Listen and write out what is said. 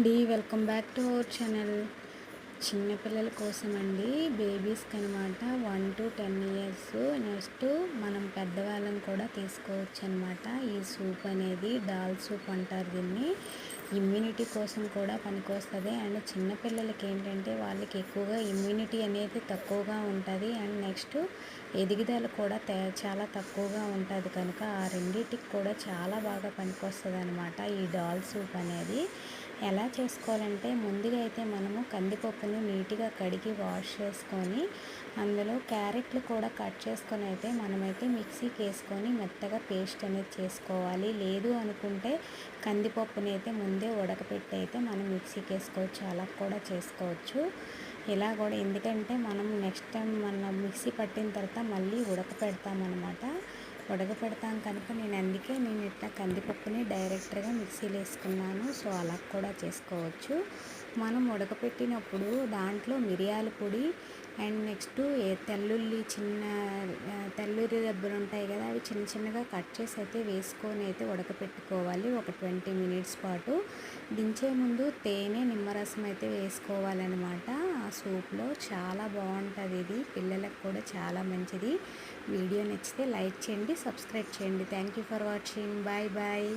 అండి. Welcome back to our channel. చిన్నపిల్లల కోసం అండి బేబీస్కి అనమాట one to ten years. Next మనం పెద్దవాళ్ళని కూడా తీసుకోవచ్చు అనమాట ఈ సూప్ అనేది డాల్ సూప్ అంటారు దీన్ని. ఇమ్యూనిటీ కోసం కూడా పనికొస్తుంది. అండ్ చిన్నపిల్లలకి ఏంటంటే వాళ్ళకి ఎక్కువగా ఇమ్యూనిటీ అనేది తక్కువగా ఉంటుంది. అండ్ నెక్స్ట్ ఎదుగుదల కూడా చాలా తక్కువగా ఉంటుంది కనుక ఆ రెండింటికి కూడా చాలా బాగా పనికొస్తుంది అనమాట ఈ డాల్ సూప్ అనేది. ఎలా చేసుకోవాలంటే ముందుగా అయితే మనము కందిపప్పును నీట్గా కడిగి వాష్ చేసుకొని అందులో క్యారెట్లు కూడా కట్ చేసుకొని అయితే మనమైతే మిక్సీకి వేసుకొని మెత్తగా పేస్ట్ అనేది చేసుకోవాలి. లేదు అనుకుంటే కందిపప్పుని అయితే ముందే ఉడకపెట్టి అయితే మనం మిక్సీకి వేసుకోవచ్చు. అలా కూడా చేసుకోవచ్చు. ఇలా కూడా ఎందుకంటే మనం నెక్స్ట్ టైం మన మిక్సీ పట్టిన తర్వాత మళ్ళీ ఉడకపెడతామన్నమాట. ఉడకపెడతాం కనుక నేను అందుకే నేను ఇట్లా కందిపప్పుని డైరెక్ట్గా మిక్సీలో వేసుకున్నాను. సో అలా కూడా చేసుకోవచ్చు. మనం ఉడకపెట్టినప్పుడు దాంట్లో మిరియాల పొడి అండ్ నెక్స్ట్ తెల్లుల్లి చిన్న తెల్లుల్లి దెబ్బలు ఉంటాయి కదా అవి చిన్న చిన్నగా కట్ చేసి అయితే వేసుకొని అయితే ఉడకపెట్టుకోవాలి. ఒక ట్వంటీ మినిట్స్ పాటు. దించే ముందు తేనె నిమ్మరసం అయితే వేసుకోవాలన్నమాట. సూప్లో చాలా బాగుంటుంది ఇది. పిల్లలకు కూడా చాలా మంచిది. వీడియో నచ్చితే లైక్ చేయండి సబ్స్క్రైబ్ చేయండి. Thank you for watching. Bye bye.